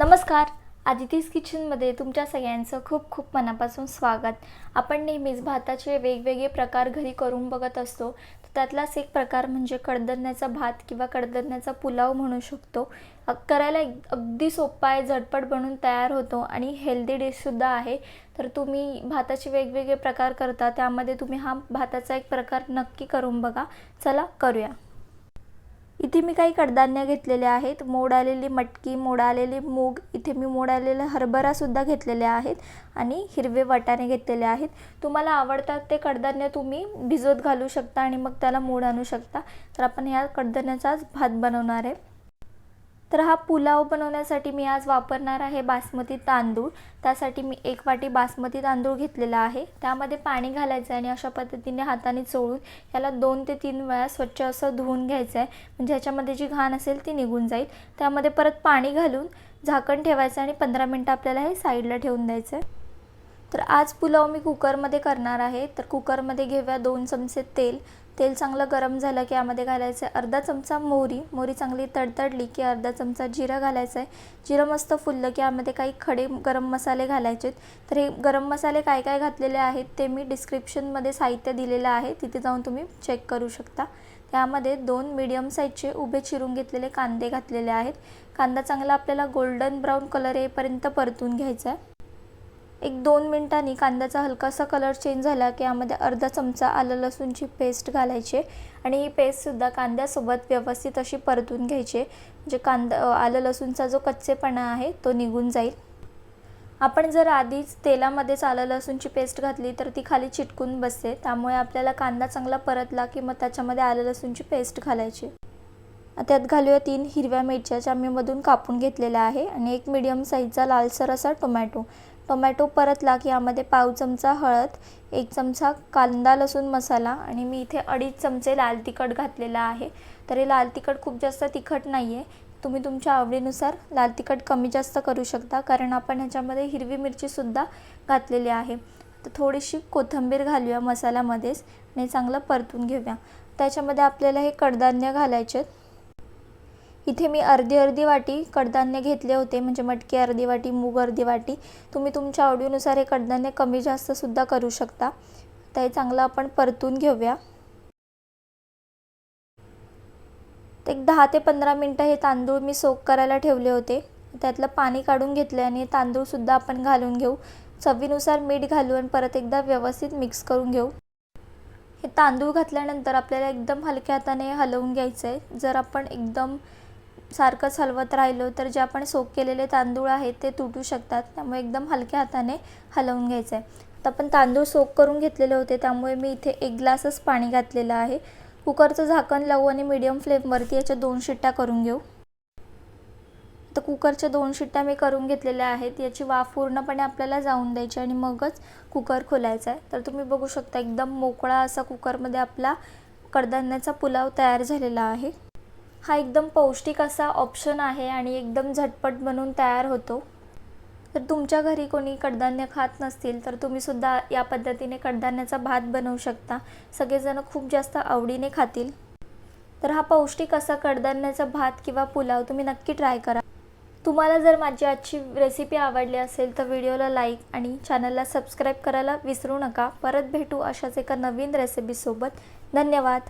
नमस्कार. आदितीस किचनमध्ये तुमच्या सगळ्यांचं खूप खूप मनापासून स्वागत. आपण नेहमीच भाताचे वेगवेगळे प्रकार घरी करून बघत असतो. तर त्यातलाच एक प्रकार म्हणजे कडधान्याचा भात किंवा कडधान्याचा पुलाव म्हणू शकतो. करायला एक- अगदी सोपा आहे झटपट बनून तयार होतो आणि हेल्दी डिशसुद्धा आहे. तर तुम्ही भाताचे वेगवेगळे प्रकार करता त्यामध्ये तुम्ही हा भाताचा एक प्रकार नक्की करून बघा. चला करूया. इथे मी काही कडधान्य घेतलेले आहेत. मोड आलेली मटकी मोड आलेली मूग इथे मी मोड आलेले हरभरासुद्धा घेतलेले आहेत आणि हिरवे वाटाणे घेतलेले आहेत. तुम्हाला आवडतात ते कडधान्य तुम्ही भिजवत घालू शकता आणि मग त्याला मोड आणू शकता. तर आपण ह्या कडधान्याचाच भात बनवणार आहे. तर हा पुलाव बनवण्यासाठी मी आज वापरणार आहे बासमती तांदूळ. त्यासाठी मी एक वाटी बासमती तांदूळ घेतलेला आहे. त्यामध्ये पाणी घालायचं आहे आणि अशा पद्धतीने हाताने चोळून याला दोन ते तीन वेळा स्वच्छ असं धुवून घ्यायचं आहे म्हणजे ह्याच्यामध्ये जी घाण असेल ती निघून जाईल. त्यामध्ये परत पाणी घालून झाकण ठेवायचं आणि पंधरा मिनटं आपल्याला हे साईडला ठेवून द्यायचं आहे तर आज पुलाव मी कुकरमध्ये करणार आहे. तर कुकरमध्ये घेऊया दोन चमचे तेल. तेल चांगलं गरम झालं की यामध्ये घालायचं आहे अर्धा चमचा मोहरी. मोहरी चांगली तडतडली की अर्धा चमचा जिरं घालायचं आहे. जिरं मस्त फुललं की यामध्ये काही खडे गरम मसाले घालायचे तर हे गरम मसाले काय काय घातलेले आहेत ते मी डिस्क्रिप्शनमध्ये साहित्य दिलेलं आहे. तिथे जाऊन तुम्ही चेक करू शकता. त्यामध्ये दोन मीडियम साईजचे उभे चिरून घेतलेले कांदे घातलेले आहेत. कांदा चांगला आपल्याला गोल्डन ब्राऊन कलर येईपर्यंत परतून घ्यायचा आहे. एक दोन मिनटांनी कांद्याचा हलकासा कलर चेंज झाला की यामध्ये अर्धा चमचा आलं लसूणची पेस्ट घालायची आणि ही पेस्टसुद्धा कांद्यासोबत व्यवस्थित अशी परतून घ्यायची. म्हणजे कांदा आलं लसूणचा जो कच्चेपणा आहे तो निघून जाईल. आपण जर आधीच तेलामध्येच आलं लसूणची पेस्ट घातली तर ती खाली चिटकून बसते. त्यामुळे आपल्याला कांदा चांगला परतला की मग त्याच्यामध्ये आलं लसूणची पेस्ट घालायची. त्यात घालूया तीन हिरव्या मिरच्या ज्या मी मधून कापून घेतलेल्या आहे आणि एक मीडियम साईजचा लालसर असा टोमॅटो टोमॅटो परतला की यामध्ये पाव चमचा हळद एक चमचा कांदा लसूण मसाला आणि मी इथे अडीच चमचे लाल तिखट घातलेला आहे. तर हे लाल तिखट खूप जास्त तिखट नाही आहे तुम्ही तुमच्या आवडीनुसार लाल तिखट कमी जास्त करू शकता कारण आपण ह्याच्यामध्ये हिरवी मिरचीसुद्धा घातलेली आहे. तर थोडीशी कोथिंबीर घालूया मसाल्यामध्येच आणि चांगलं परतून घेऊया. त्याच्यामध्ये आपल्याला हे कडधान्य घालायचे आहेत इथे मी अर्धी अर्धी वाटी कडधान्य घेतले होते म्हणजे मटकी अर्धी वाटी मूग अर्धी वाटी. तुम्ही तुमच्या आवडीनुसार हे कडधान्य कमी जास्तसुद्धा करू शकता. तर हे चांगलं आपण परतून घेऊया. तर एक दहा ते पंधरा मिनटं हे तांदूळ मी सोक करायला ठेवले होते. त्यातलं पाणी काढून घेतले आणि तांदूळसुद्धा आपण घालून घेऊ. चवीनुसार मीठ घालू आणि परत एकदा व्यवस्थित मिक्स करून घेऊ. हे तांदूळ घातल्यानंतर आपल्याला एकदम हलक्या हाताने हलवून घ्यायचं आहे जर आपण एकदम सारखंच हलवत राहिलो तर जे आपण सोक केलेले तांदूळ आहेत ते तुटू शकतात. त्यामुळे एकदम हलक्या हाताने हलवून घ्यायचं आहे आता आपण तांदूळ सोक करून घेतलेले होते त्यामुळे मी इथे एक ग्लासच पाणी घातलेलं आहे. कुकरचं झाकण लावू आणि मीडियम फ्लेमवरती याच्या दोन शिट्ट्या करून घेऊ. तर कुकरच्या दोन शिट्ट्या मी करून घेतलेल्या आहेत. याची वाफ पूर्णपणे आपल्याला जाऊन द्यायची आणि मगच कुकर खोलायचा आहे तर तुम्ही बघू शकता एकदम मोकळा असा कुकरमध्ये आपला कडधान्याचा पुलाव तयार झालेला आहे. हा एकदम पौष्टिक असा ऑप्शन आहे आणि एकदम झटपट बनून तयार होतो. तर तुमच्या घरी कोणी कडधान्य खात नसतील तर तुम्हीसुद्धा या पद्धतीने कडधान्याचा भात बनवू शकता. सगळेजण खूप जास्त आवडीने खातील. तर हा पौष्टिक असा कडधान्याचा भात किंवा पुलाव तुम्ही नक्की ट्राय करा. तुम्हाला जर माझी आजची रेसिपी आवडली असेल तर व्हिडिओला लाईक आणि चॅनलला सबस्क्राईब करायला विसरू नका. परत भेटू अशाच एका नवीन रेसिपीसोबत धन्यवाद.